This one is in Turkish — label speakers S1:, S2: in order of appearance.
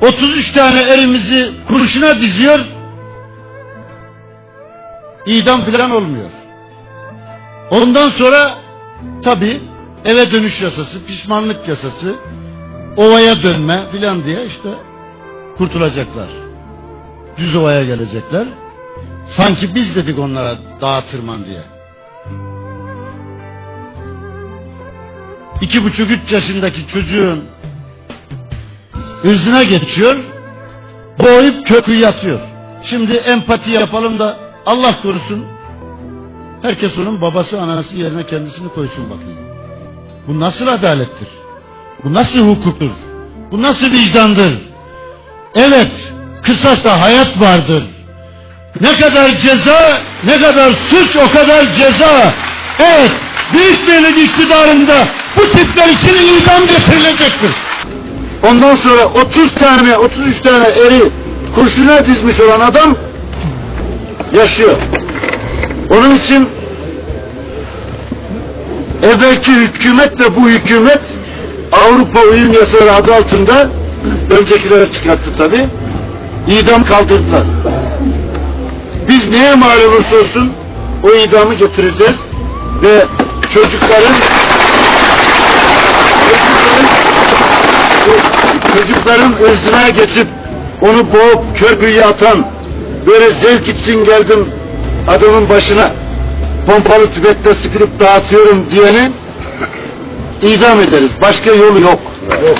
S1: 33 tane erimizi kurşuna diziyor. İdam filan olmuyor. Ondan sonra tabi eve dönüş yasası, pişmanlık yasası, ovaya dönme filan diye işte kurtulacaklar. Düz ovaya gelecekler. Sanki biz dedik onlara dağa tırman diye. İki buçuk üç yaşındaki çocuğun hızına geçiyor, boğup kökü yatıyor. Şimdi empati yapalım da Allah korusun herkes onun babası anası yerine kendisini koysun bakayım. Bu nasıl adalettir? Bu nasıl hukuktur? Bu nasıl vicdandır? Evet, kısasta hayat vardır. Ne kadar ceza, ne kadar suç o kadar ceza. Evet, Büyük Birlik iktidarında bu tipler için idam getirilecektir. Ondan sonra 30 tane, 33 tane eri kurşuna dizmiş olan adam yaşıyor. Onun için evvelki hükümet ve bu hükümet Avrupa Uyum Yasaları adı altında öncekileri çıkarttı tabi idam kaldırdılar. Biz neye mal olursa olsun o idamı getireceğiz ve çocukların çocukların ırzına geçip onu boğup kör kuyuya atan böyle zevk için geldim adamın başına pompalı tüfekle sıkılıp dağıtıyorum diyeni idam ederiz. Başka yolu. Yok. yok.